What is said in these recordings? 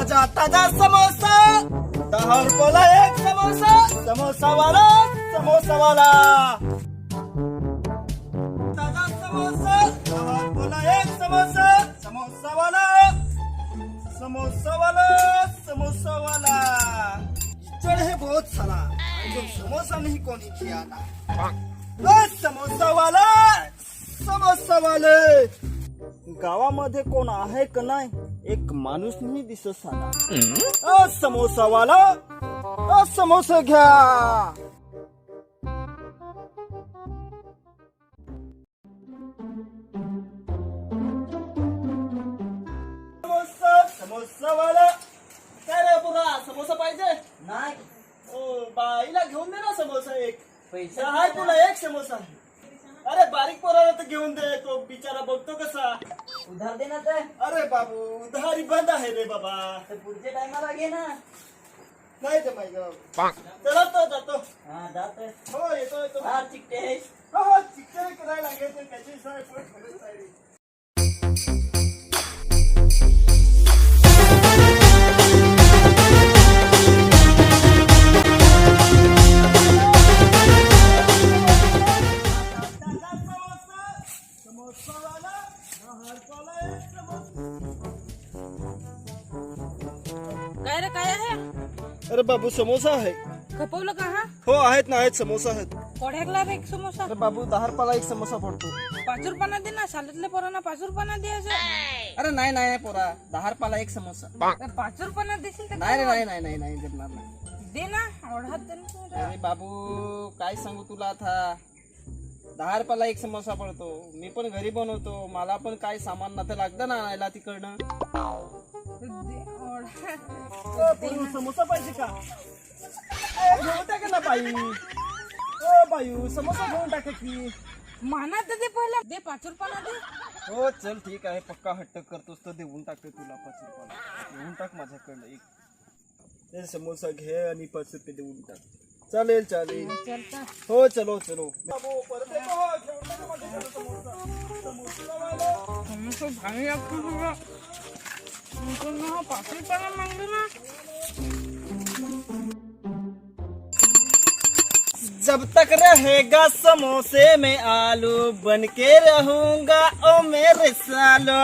ताजा ताजा समोसा. दहा रुपयाला एक समोसा. समोसावाला समोसावाला ताजा समोसा. दहा रुपयाला एक समोसा. समोसावाला समोसावाला समोसावाला चढ़ है बहुत सारा. जो समोसा नहीं कोनी किया ना समोसा वाला. समोसा वाले. गावामध्ये कोण आहे का नाही? एक माणूस नाही दिसत साला अ समोसा वाला अ समोसा घ्या. समोसा समोसा वाला काय रे बुरा समोसा पाहिजे? नाही. ओ बाईला घेऊन दे ना समोसा एक. पैसे हाय तुला एक समोसा. अरे बारीक पोराला तर घेऊन दे तो बिचारा बघतो कसा. उधार दे ना तर अरे बाबू उधारी बंद आहे रे बाबा. तर पुढच्या टायमाला घे ना. नाही ते माहिती चला तो जातो. हा जात हो येतो येतो. हा चिकटे हो हो चिकन करायला लागेल तर त्याची सवय अरे बाबू समोसा आहे. खपवलं का हा? हो आहेत ना आहेत समोसा आहेत. कोड्याकला रे एक समोसा. अरे बाबू दहा रुपयाला एक समोसा पडतो पाच रुपयाना दे ना शाळेतल्या पोरांना पाच रुपयाना द्यायचं अरे नाही नाही पोरा दहा रुपयाला एक समोसा. पाच रुपयाना देशील तर नाही रे नाही नाही नाही नाही जमणार नाही. दे ना ओढात दे ना. अरे बाबू काय सांगू तुला आता? दहा रुपयाला एक समोसा पडतो. मी पण घरी बनवतो. मला पण काय सामान नव्हतं लागतं ना आणायला तिकडनं? समोसा पाहिजे का? ए, घेऊन टाका ना बाई. ओ बायू समोसा घेऊन टाका की. माना तर दे पहिला. दे पाच दे. हो चल ठीक आहे. पक्का हट्ट करतोस तर देऊन टाकते तुला पाच रुपयाला. देऊन टाक माझ्याकडनं एक. ते समोसा घे आणि पाच रुपये देऊन टाक. चालेल चालेल. चलता. हो चलो चलो. बाबू, परत येतो हो, घेऊन टाका माझ्याकडनं समोसा. समोसावाला. समोसा भारी लागतो तुला. पाच रुपयाला ना जब तक रहेगा समोसे में आलू बन के रहूंगा ओ मेरे सालो।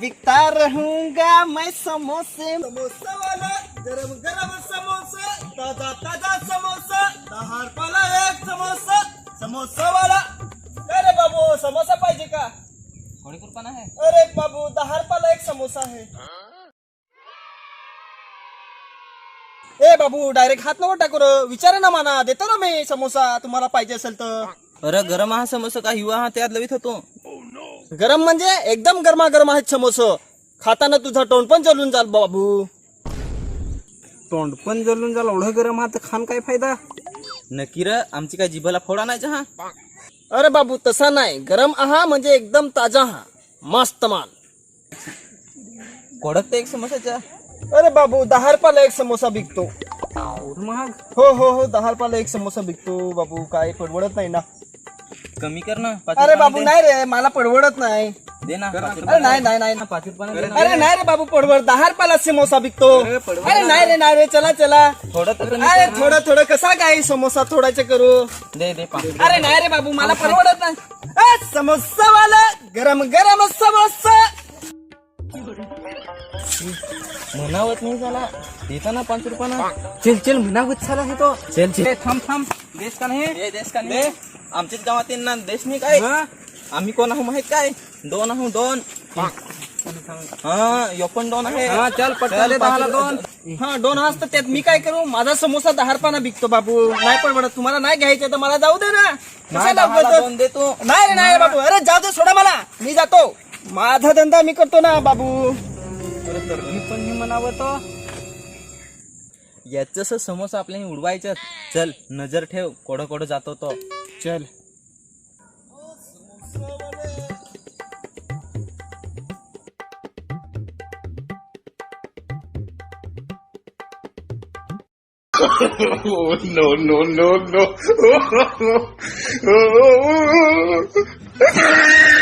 बिकता रहूंगा मैं समोसे। समोसा वाला गरम गरम समोसा ताजा ताजा समोसा दहा रुपयाला एक समोसा समोसा वाला। अरे बाबू समोसा थोडी रुपयाना आहे. अरे बाबू दहा रुपयाला एक समोसा आहे. ए बाबू डायरेक्ट हात नको टाकू रे. विचारा ना म्हणा देतो ना मी समोसा तुम्हाला पाहिजे असेल तर. अरे गरम हा समोसा का हिवा हा त्यात लवित होतो. गरम म्हणजे एकदम गरमागरम आहेत समोसा. खाताना तुझा तोंड पण जलून जाल बाबू. तोंड पण जळून झालं एवढं गरम हा तर खान काय फायदा? नक्की र आमची काय जिभाला फोडा नाही हा अरे बाबू तसा नाही. गरम आहा म्हणजे एकदम ताजा हा. मस्त माल कोडक एक समोसाच्या अरे बाबू दहा रुपयाला एक समोसा विकतो एवढं महाग हो हो हो दहा रुपयाला एक समोसा विकतो बाबू. काय परवडत नाही ना. कमी कर ना पाच अरे बाबू दे. नाही रे मला परवडत नाही. दे ना. पाच अरे. नाही नाही नाही. पाच रुपयानं दे ना. अरे नाही. रे बाबू पडवड दहा रुपयाला समोसा विकतो अरे, नाही रे नाही रे. चला चला. थोडं तर अरे. थोडं थोडं. कसा काय समोसा थोडाचे करू? दे अरे नाही रे बाबू मला परवडत नाही. समोसा वाला गरम गरम समोसा. म्हणावत नाही झाला. देता ना पाच रुपयानं. चल चल म्हणावत झाला हे तो. चल चल. थांब थांब. देश का नाही? देश का नाही? आमच्याच गावातील ना देश नाही काय? आम्ही कोण आहो माहीत काय? दोन आहो दोन. हा यो पण दोन आहे. चल चल, पाच- हा दोन वाजता त्यात. मी काय करू? माझा समोसा दहा रुपयाला विकतो बाबू. नाही परवडत. तुम्हाला नाही घ्यायचं तर मला जाऊ दे ना. कशाला उगाच? दोन देतो. नाही रे नाही रे बाबू. अरे जाऊ दे सोडा मला. मी जातो. माझा धंदा मी करतो ना बाबू. मी पण मी म्हणावं तो. याच समोसा आपल्याला उडवायचं. चल नजर ठेव. कोडं कोडं जातो तो. चल. oh, no, no, no, no.